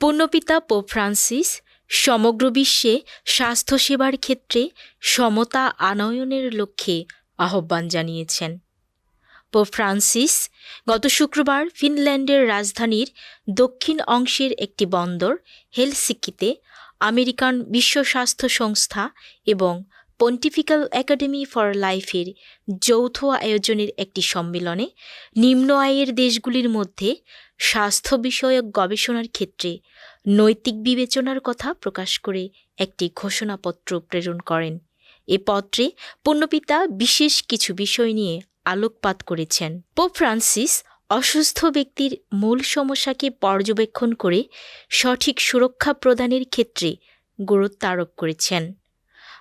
পুণ্যপিতা pope Francis সমগ্র বিশ্বে স্বাস্থ্যসেবার ক্ষেত্রে সমতা আনয়নের লক্ষ্যে আহ্বান জানিয়েছেন। পোপ ফ্রান্সিস গত শুক্রবার ফিনল্যান্ডের রাজধানীর দক্ষিণ অংশের একটি বন্দর, হেলসিকিতে আমেরিকান বিশ্ব স্বাস্থ্য সংস্থা এবং পন্টিফিক্যাল একাডেমি ফর লাইফের যৌথ আয়োজনের একটি সম্মেলনে নিম্ন আয়ের দেশগুলির মধ্যে স্বাস্থ্য বিষয়ক গবেষণার ক্ষেত্রে নৈতিক বিবেচনার কথা প্রকাশ করে একটি ঘোষণাপত্র প্রেরণ করেন। এ পত্রে পুণ্যপিতা বিশেষ কিছু বিষয় নিয়ে আলোকপাত করেছেন। পোপ ফ্রান্সিস অসুস্থ ব্যক্তির মূল সমস্যাকে পর্যবেক্ষণ করে সঠিক সুরক্ষা প্রদানের ক্ষেত্রে গুরুত্ব আরোপ করেছেন।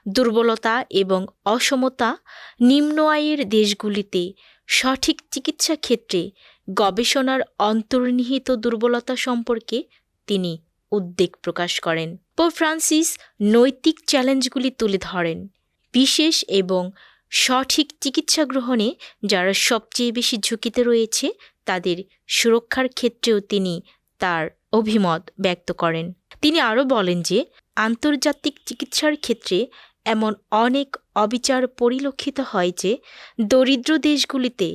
দুর্বলতা এবং অসমতা নিম্ন আয়ের দেশগুলিতে সঠিক চিকিৎসা ক্ষেত্রে গবেষণার অন্তর্নিহিত দুর্বলতা সম্পর্কে তিনি উদ্বেগ প্রকাশ করেন। পো ফ্রান্সিস নৈতিক চ্যালেঞ্জগুলি তুলে ধরেন, বিশেষ এবং সঠিক চিকিৎসা গ্রহণে যারা সবচেয়ে বেশি ঝুঁকিতে রয়েছে তাদের সুরক্ষার ক্ষেত্রেও তিনি তার অভিমত ব্যক্ত করেন। তিনি আরও বলেন যে, আন্তর্জাতিক চিকিৎসার ক্ষেত্রে এমন অনেক অবিচার পরিলক্ষিত হয় যে দরিদ্র দেশগুলিতে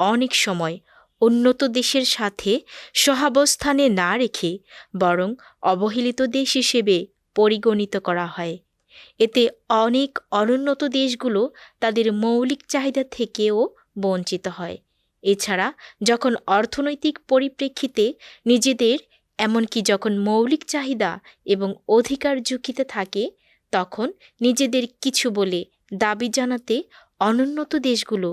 অনেক সময় উন্নত দেশের সাথে সহাবস্থানে না রেখে বরং অবহেলিত দেশ হিসেবে পরিগণিত করা হয়। এতে অনেক অনুন্নত দেশগুলো তাদের মৌলিক চাহিদা থেকেও বঞ্চিত হয়। এছাড়া যখন অর্থনৈতিক পরিপ্রেক্ষিতে নিজেদের, এমনকি যখন মৌলিক চাহিদা এবং অধিকার ঝুঁকিতে থাকে তখন নিজেদের কিছু বলে দাবি জানাতে অনুন্নত দেশগুলো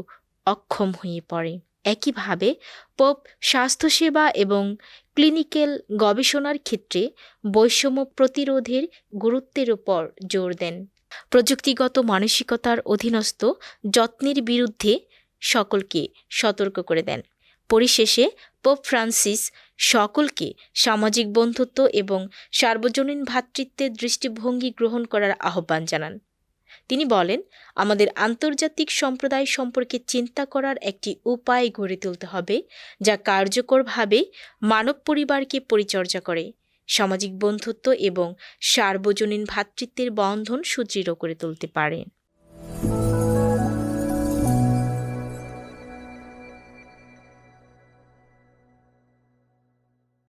অক্ষম হয়ে পড়ে। একইভাবে পোপ স্বাস্থ্যসেবা এবং ক্লিনিক্যাল গবেষণার ক্ষেত্রে বৈষম্য প্রতিরোধের গুরুত্বের ওপর জোর দেন। প্রযুক্তিগত মানসিকতার অধীনস্থ যত্নের বিরুদ্ধে সকলকে সতর্ক করে দেন। পরিশেষে পোপ ফ্রান্সিস সকলকে সামাজিক বন্ধুত্ব এবং সার্বজনীন ভ্রাতৃত্বের দৃষ্টিভঙ্গি গ্রহণ করার আহ্বান জানান। তিনি বলেন, আমাদের আন্তর্জাতিক সম্প্রদায় সম্পর্কে চিন্তা করার একটি উপায় গড়ে তুলতে হবে, যা কার্যকরভাবে মানব পরিবারকে পরিচর্যা করে, সামাজিক বন্ধুত্ব এবং সার্বজনীন ভ্রাতৃত্বের বন্ধন সুদৃঢ় করে তুলতে পারে।